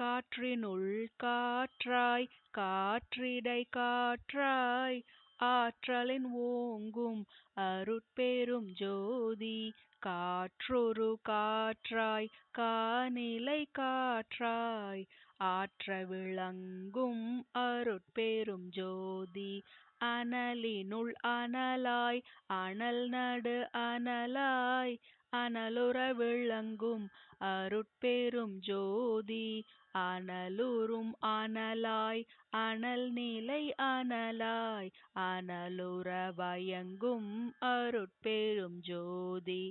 காற்றினுள் காற்றாய் காற்றிடை காற்றாய் ஆற்றலின் ஓங்கும் அருட்பெரும் ஜோதி காற்றொரு காற்றாய் காநிலை காற்றாய். ஆற்ற விளங்கும் அருட்பெரும் ஜோதி அனலினுள் அனலாய் அனல் நடு அனலாய் அனலுற விளங்கும் அருட்பெரும் ஜோதி அனலுறும் அனலாய் அனல் நிலை அனலாய் அனலுற வயங்கும் அருட்பெரும் ஜோதி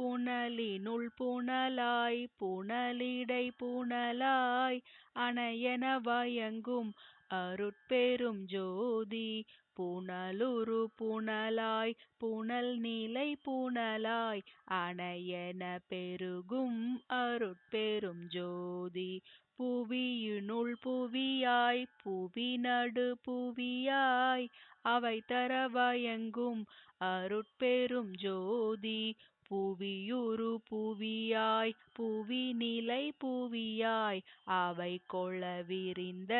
புனலினுள் புனலாய் புனலிடை புனலாய் அணையென வயங்கும் அருட்பெரும் ஜோதி. புனலுரு புனலாய் புனல் நிலை புனலாய் அணையென பெருகும் அருட்பெரும் ஜோதி. புவியினுள் புவியாய் புவி நடு புவியாய் அவை தரவயங்கும் அருட்பெரும் ஜோதி. புவியுரு புவியாய் புவி நிலை புவியாய் அவை கொள விரிந்த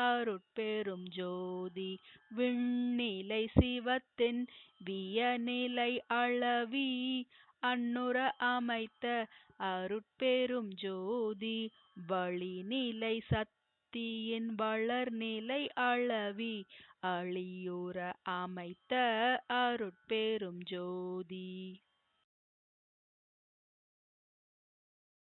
அருட்பெரும் ஜோதி. விண்ணிலை சிவத்தின் வியநிலை அளவி அன்னுர அமைத்த அருட்பெரும் ஜோதி. வழிநிலை சத் சத்தியின் வளர்நிலை அளவி. அளியுற அமைத்த அருட்பெரும் ஜோதி.